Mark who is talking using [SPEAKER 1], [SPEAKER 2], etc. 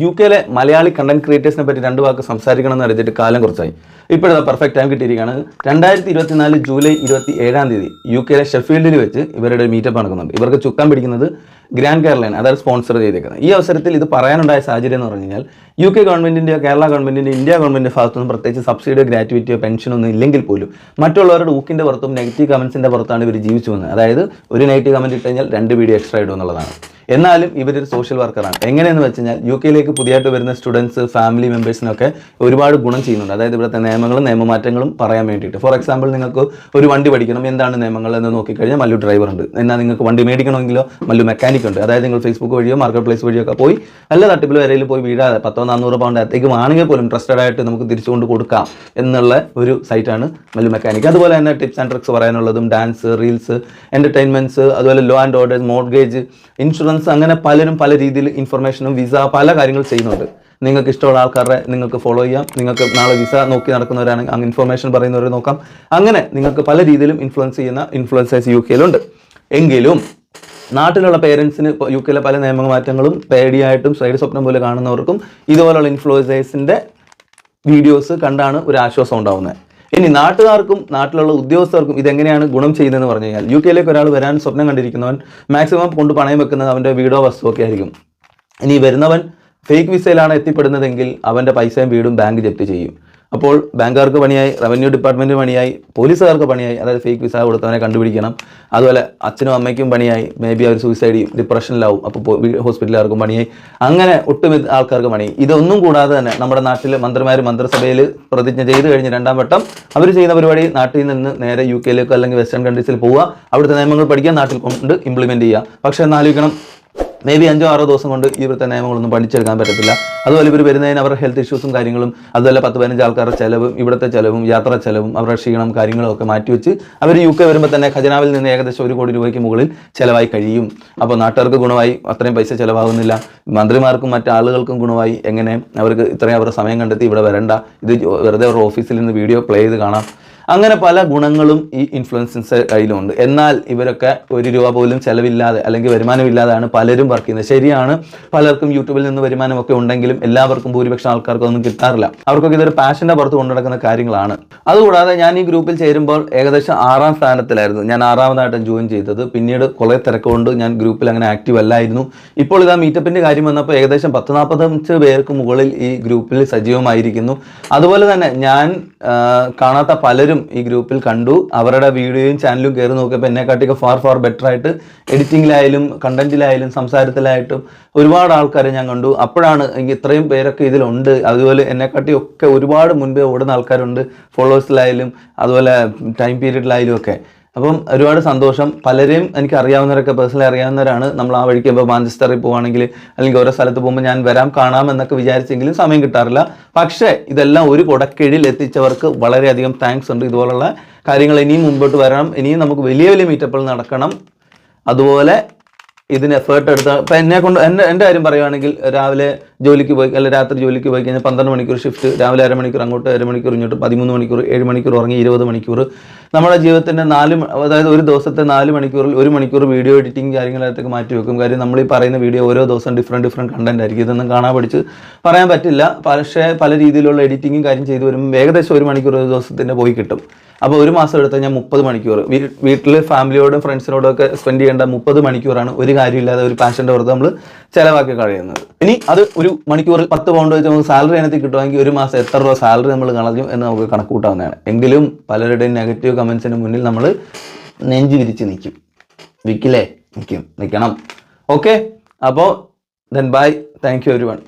[SPEAKER 1] U കെയിലെ Malayali content ക്രിയേറ്റേഴ്സിനെ പറ്റി രണ്ട് വാക്ക് സംസാരിക്കണം എന്ന് അറിഞ്ഞിട്ട് കാലം കുറച്ചായി. ഇപ്പോഴത്തെ പെർഫെക്റ്റ് ടൈം കിട്ടിയിരിക്കുകയാണ്. രണ്ടായിരത്തി ഇരുപത്തിനാല് ജൂലൈ ഇരുപത്തി ഏഴാം തീയതി യു കെയിലെ ഷെഫീൽഡിൽ വെച്ച് ഇവരുടെ മീറ്റപ്പ് നടക്കുന്നുണ്ട്. ഇവർക്ക് ചുക്കാൻ പിടിക്കുന്നത് ഗ്രാൻഡ് കേരളയാണ് അതായത് സ്പോൺസർ ചെയ്തേക്കുന്നത്. ഈ അവസരത്തിൽ ഇത് പറയാനുണ്ടായ സാഹചര്യം എന്ന് പറഞ്ഞു കഴിഞ്ഞാൽ യു കെ ഗവൺമെന്റിന്റെയോ കേരള ഗവൺമെന്റിന്റെ ഇന്ത്യ ഗവൺമെന്റിന്റെ ഭാഗത്തുനിന്നും പ്രത്യേകിച്ച് സബ്സിഡിയോ ഗ്രാറ്റുവിറ്റിയോ പെൻഷനൊന്നും ഇല്ലെങ്കിൽ പോലും മറ്റുള്ളവരുടെ ഊക്കിന്റെ പുറത്തും നെഗറ്റീവ് കമന്റ്സിന്റെ പുറത്താണ് ഇവർ ജീവിച്ചു വന്നത് അതായത് ഒരു നെഗറ്റീവ് കമന്റ് ഇട്ട് കഴിഞ്ഞാൽ രണ്ട് വീഡിയോ എക്സ്ട്രാ ഇടും എന്നുള്ളതാണ്. എന്നാലും ഇവരൊരു സോഷ്യൽ വർക്കറാണ് എങ്ങനെയെന്ന് വെച്ച് കഴിഞ്ഞാൽ യു കെയിലേക്ക് പുതിയതായിട്ട് വരുന്ന സ്റ്റുഡൻസ് ഫാമിലി മെമ്പേഴ്സിനൊക്കെ ഒരുപാട് ഗുണം ചെയ്യുന്നുണ്ട്. അതായത് ഇവിടുത്തെ നിയമങ്ങളും നിയമമാറ്റങ്ങളും പറയാൻ വേണ്ടിയിട്ട്. ഫോർ എക്സാമ്പിൾ നിങ്ങൾക്ക് ഒരു വണ്ടി പഠിക്കണം എന്താണ് നിയമങ്ങൾ എന്ന് നോക്കിക്കഴിഞ്ഞാൽ മല്ലു ഡ്രൈവർ ഉണ്ട്. എന്നാൽ നിങ്ങൾക്ക് വണ്ടി മേടിക്കണമെങ്കിലോ മല്ലു മെക്കാനിക് ഉണ്ട്. അതായത് നിങ്ങൾ ഫേസ്ബുക്ക് വഴിയോ മാർക്കറ്റ് പ്ലേസ് വഴിയോ ഒക്കെ പോയി നല്ല തട്ടിപ്പിൽ വരയിൽ പോയി വീഴാതെ പത്തോ നാനൂറ് പൗണ്ട് അത്തേക്കും ആണെങ്കിൽ പോലും ട്രസ്റ്റഡ് ആയിട്ട് നമുക്ക് തിരിച്ചുകൊണ്ട് കൊടുക്കാം എന്നുള്ള ഒരു സൈറ്റാണ് മല്ലു മെക്കാനിക് അതുപോലെ തന്നെ ടിപ്സ് ആൻഡ് ട്രിക്സ് പറയാനുള്ളതും ഡാൻസ് റീൽസ് എന്റർടൈൻമെന്റ്സ് അതുപോലെ law and orders mortgage insurance അങ്ങനെ പലരും പല രീതിയിൽ ഇൻഫർമേഷനും വിസ പല കാര്യങ്ങൾ ചെയ്യുന്നുണ്ട്. നിങ്ങൾക്ക് ഇഷ്ടമുള്ള ആൾക്കാരെ നിങ്ങൾക്ക് ഫോളോ ചെയ്യാം. നിങ്ങൾക്ക് നാളെ വിസ നോക്കി നടക്കുന്നവരാണെങ്കിൽ അങ്ങ് ഇൻഫർമേഷൻ പറയുന്നവരെ നോക്കാം. അങ്ങനെ നിങ്ങൾക്ക് പല രീതിയിലും ഇൻഫ്ലുവൻസ് ചെയ്യുന്ന ഇൻഫ്ലുവൻസേഴ്സ് യു കെയിലുണ്ട് എങ്കിലും നാട്ടിലുള്ള പേരൻസിന് യു കെയിലെ പല നിയമ മാറ്റങ്ങളും പേടിയായിട്ടും സൈഡ് സ്വപ്നം പോലെ കാണുന്നവർക്കും ഇതുപോലുള്ള ഇൻഫ്ലുവൻസേഴ്സിന്റെ വീഡിയോസ് കണ്ടാണ് ഒരു ആശ്വാസം ഉണ്ടാവുന്നത്. ഇനി നാട്ടുകാർക്കും നാട്ടിലുള്ള ഉദ്യോഗസ്ഥർക്കും ഇതെങ്ങനെയാണ് ഗുണം ചെയ്യുന്നതെന്ന് പറഞ്ഞു കഴിഞ്ഞാൽ യു കെയിലേക്ക് ഒരാൾ വരാൻ സ്വപ്നം കണ്ടിരിക്കുന്നവൻ മാക്സിമം കൊണ്ട് പണയം വെക്കുന്നത് അവന്റെ വീടോ വസ്തുവൊക്കെ ആയിരിക്കും. ഇനി വരുന്നവൻ ഫേക്ക് വിസയിലാണ് എത്തിപ്പെടുന്നതെങ്കിൽ അവന്റെ പൈസയും വീടും ബാങ്ക് ജപ്തി ചെയ്യും. അപ്പോൾ ബാങ്കുകാർക്ക് പണിയായി റവന്യൂ ഡിപ്പാർട്ട്മെന്റ് പണിയായി പോലീസുകാർക്ക് പണിയായി അതായത് ഫേക്ക് വിസ കൊടുത്തവനെ കണ്ടുപിടിക്കണം. അതുപോലെ അച്ഛനും അമ്മയ്ക്കും പണിയായി മേ ബി അവർ സൂയിസൈഡ് ചെയ്യും ഡിപ്രഷനിലാവും അപ്പോൾ ഹോസ്പിറ്റലുകാർക്കും പണിയായി. അങ്ങനെ ഒട്ടുമിക്ക ആൾക്കാർക്ക് പണി ഇതൊന്നും കൂടാതെ തന്നെ നമ്മുടെ നാട്ടിൽ മന്ത്രിമാർ മന്ത്രിസഭയിൽ പ്രതിജ്ഞ ചെയ്ത് കഴിഞ്ഞ് രണ്ടാം വട്ടം അവർ ചെയ്യുന്ന പരിപാടി നാട്ടിൽ നിന്ന് നേരെ യു കെയിലേക്കോ അല്ലെങ്കിൽ വെസ്റ്റേൺ കൺട്രീസിൽ പോവുക. അവിടുത്തെ നിയമങ്ങൾ പഠിക്കാൻ നാട്ടിൽ കൊണ്ട് ഇംപ്ലിമെന്റ് ചെയ്യുക. പക്ഷേ എന്നാലോചിക്കണം മേ ബി അഞ്ചോ ആറോ ദിവസം കൊണ്ട് ഇവിടുത്തെ നിയമങ്ങളൊന്നും പഠിച്ചെടുക്കാൻ പറ്റത്തില്ല. അതുപോലെ ഇവർ വരുന്നതിന് അവരുടെ ഹെൽത്ത് ഇഷ്യൂസും കാര്യങ്ങളും അതുപോലെ പത്ത് പതിനഞ്ച് ആൾക്കാരുടെ ചിലവും ഇവിടുത്തെ ചിലവും യാത്ര ചിലവും അവരുടെ ക്ഷീണം കാര്യങ്ങളും ഒക്കെ മാറ്റിവെച്ച് അവർ യു കെ വരുമ്പോൾ തന്നെ ഖജനാവിൽ നിന്ന് ഏകദേശം ഒരു കോടി രൂപയ്ക്ക് മുകളിൽ ചിലവായി കഴിയും. അപ്പോൾ നാട്ടുകാർക്ക് ഗുണമായി അത്രയും പൈസ ചിലവാകുന്നില്ല. മന്ത്രിമാർക്കും മറ്റു ആളുകൾക്കും ഗുണമായി. എങ്ങനെ അവർക്ക് ഇത്രയും അവരുടെ സമയം കണ്ടെത്തി ഇവിടെ വരണ്ട. ഇത് വെറുതെ അവരുടെ ഓഫീസിൽ നിന്ന് വീഡിയോ പ്ലേ ചെയ്ത് കാണാം. അങ്ങനെ പല ഗുണങ്ങളും ഈ ഇൻഫ്ലുവൻസൻസ് കയ്യിലുണ്ട്. എന്നാൽ ഇവരൊക്കെ ഒരു രൂപ പോലും ചിലവില്ലാതെ അല്ലെങ്കിൽ വരുമാനമില്ലാതെയാണ് പലരും വർക്ക് ചെയ്യുന്നത്. ശരിയാണ് പലർക്കും യൂട്യൂബിൽ നിന്ന് വരുമാനമൊക്കെ ഉണ്ടെങ്കിലും എല്ലാവർക്കും ഭൂരിപക്ഷം ആൾക്കാർക്കും ഒന്നും കിട്ടാറില്ല. അവർക്കൊക്കെ ഇതൊരു പാഷന്റെ പുറത്ത് കൊണ്ടു നടക്കുന്ന കാര്യങ്ങളാണ്. അതുകൂടാതെ ഞാൻ ഈ ഗ്രൂപ്പിൽ ചേരുമ്പോൾ ഏകദേശം ആറാം സ്ഥാനത്തിലായിരുന്നു. ഞാൻ ആറാമതായിട്ട് ജോയിൻ ചെയ്തത്. പിന്നീട് കുറെ തിരക്കുകൊണ്ട് ഞാൻ ഗ്രൂപ്പിൽ അങ്ങനെ ആക്റ്റീവ് അല്ലായിരുന്നു. ഇപ്പോൾ ഇതാ മീറ്റപ്പിന്റെ കാര്യം വന്നപ്പോൾ ഏകദേശം പത്ത് നാൽപ്പത്തഞ്ച് പേർക്ക് മുകളിൽ ഈ ഗ്രൂപ്പിൽ സജീവമായിരിക്കുന്നു. അതുപോലെ തന്നെ ഞാൻ കാണാത്ത പലരും ഈ ഗ്രൂപ്പിൽ കണ്ടു. അവരുടെ വീഡിയോയും ചാനലും കയറി നോക്കിയപ്പോൾ എന്നെക്കാട്ടിയൊക്കെ ഫാർ ഫാർ ബെറ്റർ ആയിട്ട് എഡിറ്റിങ്ങിലായാലും കണ്ടന്റിലായാലും സംസാരത്തിലായിട്ടും ഒരുപാട് ആൾക്കാരെ ഞാൻ കണ്ടു. അപ്പോഴാണ് എനിക്ക് ഇത്രയും പേരൊക്കെ ഇതിലുണ്ട്. അതുപോലെ എന്നെക്കാട്ടി ഒക്കെ ഒരുപാട് മുൻപേ ഓടുന്ന ആൾക്കാരുണ്ട്. ഫോളോവേഴ്സിലായാലും അതുപോലെ ടൈം പീരീഡിലായാലും ഒക്കെ. അപ്പം ഒരുപാട് സന്തോഷം. പലരെയും എനിക്ക് അറിയാവുന്നവരൊക്കെ പേഴ്സണലി അറിയാവുന്നവരാണ്. നമ്മൾ ആ വഴിക്ക് ഇപ്പോൾ മാഞ്ചസ്റ്ററിൽ പോവുകയാണെങ്കിൽ അല്ലെങ്കിൽ ഓരോ സ്ഥലത്ത് പോകുമ്പോൾ ഞാൻ വരാം കാണാം എന്നൊക്കെ വിചാരിച്ചെങ്കിലും സമയം കിട്ടാറില്ല. പക്ഷേ ഇതെല്ലാം ഒരു കുടക്കീഴിൽ എത്തിച്ചവർക്ക് വളരെയധികം താങ്ക്സ് ഉണ്ട്. ഇതുപോലുള്ള കാര്യങ്ങൾ ഇനിയും മുമ്പോട്ട് വരണം. ഇനിയും നമുക്ക് വലിയ വലിയ മീറ്റപ്പുകൾ നടക്കണം. അതുപോലെ ഇതിന് എഫേർട്ട് എടുത്ത ഇപ്പം എന്നെ കൊണ്ട് എന്റെ എന്റെ കാര്യം പറയുവാണെങ്കിൽ രാവിലെ ജോലിക്ക് പോയി അല്ലെങ്കിൽ രാത്രി ജോലിക്ക് പോയി കഴിഞ്ഞാൽ പന്ത്രണ്ട് മണിക്കൂർ ഷിഫ്റ്റ് രാവിലെ അരമണിക്കൂർ അങ്ങോട്ട് അരമണിക്കൂർ ഇങ്ങോട്ട് പതിമൂന്ന് മണിക്കൂർ ഏഴ് മണിക്കൂർ ഉറങ്ങി ഇരുപത് മണിക്കൂർ. നമ്മുടെ ജീവിതത്തിന്റെ നാല് അതായത് ഒരു ദിവസത്തെ നാല് മണിക്കൂറിൽ ഒരു മണിക്കൂർ വീഡിയോ എഡിറ്റിംഗ് കാര്യങ്ങളായിട്ടൊക്കെ മാറ്റി വെക്കും. കാര്യം നമ്മൾ ഈ പറയുന്ന വീഡിയോ ഓരോ ദിവസം ഡിഫറെന്റ് ഡിഫറെന്റ് കണ്ടന്റ് ആയിരിക്കും. ഇതൊന്നും കാണാൻ പഠിച്ച് പറയാൻ പറ്റില്ല. പക്ഷേ പല രീതിയിലുള്ള എഡിറ്റിങ്ങും കാര്യം ചെയ്തു വരുമ്പോൾ ഏകദേശം ഒരു മണിക്കൂർ ഒരു ദിവസത്തിന്റെ പോയി കിട്ടും. അപ്പോൾ ഒരു മാസം എടുത്ത് ഞാൻ മുപ്പത് മണിക്കൂർ. വീട്ടിൽ ഫാമിലിയോടും ഫ്രണ്ട്സിനോടും ഒക്കെ സ്പെൻഡ് ചെയ്യേണ്ട മുപ്പത് മണിക്കൂറാണ് ഒരു കാര്യമില്ലാതെ ഒരു പാഷന്റെ പുറത്ത് നമ്മൾ ചിലവാക്കി കഴിയുന്നത് ഇനി അത് ഒരു മണിക്കൂറിൽ പത്ത് പൗണ്ട് വെച്ച് നമുക്ക് സാലറി അതിനകത്ത് കിട്ടുമെങ്കിൽ ഒരു മാസം എത്ര രൂപ സാലറി നമ്മൾ കളഞ്ഞു എന്ന് നമുക്ക് കണക്ക് കൂട്ടാവുന്നതാണ്. എങ്കിലും പലരുടെയും നെഗറ്റീവ് കമൻസിന് മുന്നിൽ നമ്മൾ നെഞ്ചു വിരിച്ച് നിൽക്കും. വിൽക്കില്ലേ നിൽക്കും. നിൽക്കണം. ഓക്കെ? അപ്പോൾ then bye thank you every one